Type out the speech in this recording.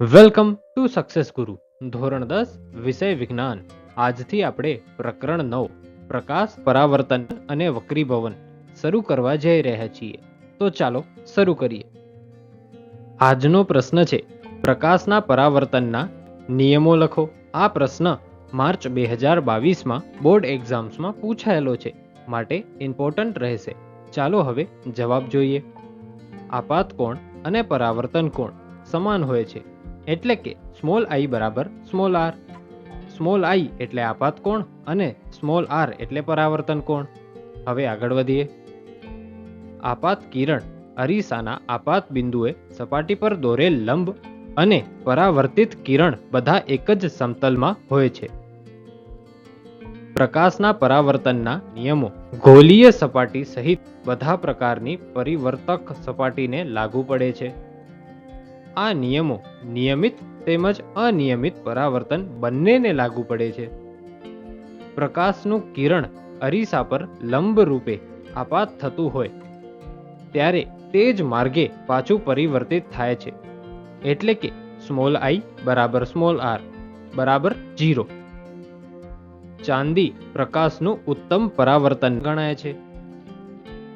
Welcome to success ગુરુ, ધોરણ દસ, વિષય વિજ્ઞાન. આજથી આપણે પ્રકરણ નવ, પ્રકાશ, પરાવર્તન અને વક્રીભવન શરૂ કરવા જઈ રહ્યા છીએ. તો ચાલો શરૂ કરીએ. આજનો પ્રશ્ન છે, પ્રકાશના પરાવર્તનના નિયમો લખો. આ પ્રશ્ન માર્ચ બે હજાર બાવીસમાં બોર્ડ એક્ઝામ્સમાં પૂછાયેલો છે, માટે ઇમ્પોર્ટન્ટ રહેશે. ચાલો હવે જવાબ જોઈએ. આપાત કોણ અને પરાવર્તન કોણ સમાન હોય છે? એટલે કે સ્મોલ આઈ બરાબર સ્મોલ આર. સ્મોલ આઈ એટલે આપાત કોણ અને સ્મોલ આર એટલે પરાવર્તન કોણ? હવે આગળ વધીએ. આપાત કિરણ અરીસાના આપાત બિંદુએ સપાટી પર દોરેલ લંબ અને પરાવર્તિત કિરણ બધા એક જ સમતલમાં હોય છે. પ્રકાશના પરાવર્તનના નિયમો. ગોલીય સપાટી સહિત બધા પ્રકારની પરિવર્તક સપાટીને લાગુ પડે છે. આ નિયમો નિયમિત તેમજ અનિયમિત પરાવર્તન બંનેને લાગુ પડે છે. પ્રકાશનું કિરણ અરીસા પર લંબ રૂપે આપાત થતું હોય, ત્યારે તે જ માર્ગે પાછું પરિવર્તિત થાય છે. એટલે કે સ્મોલ આઈ બરાબર સ્મોલ આર બરાબર જીરો ચાંદી પ્રકાશનું ઉત્તમ પરાવર્તન ગણાય છે.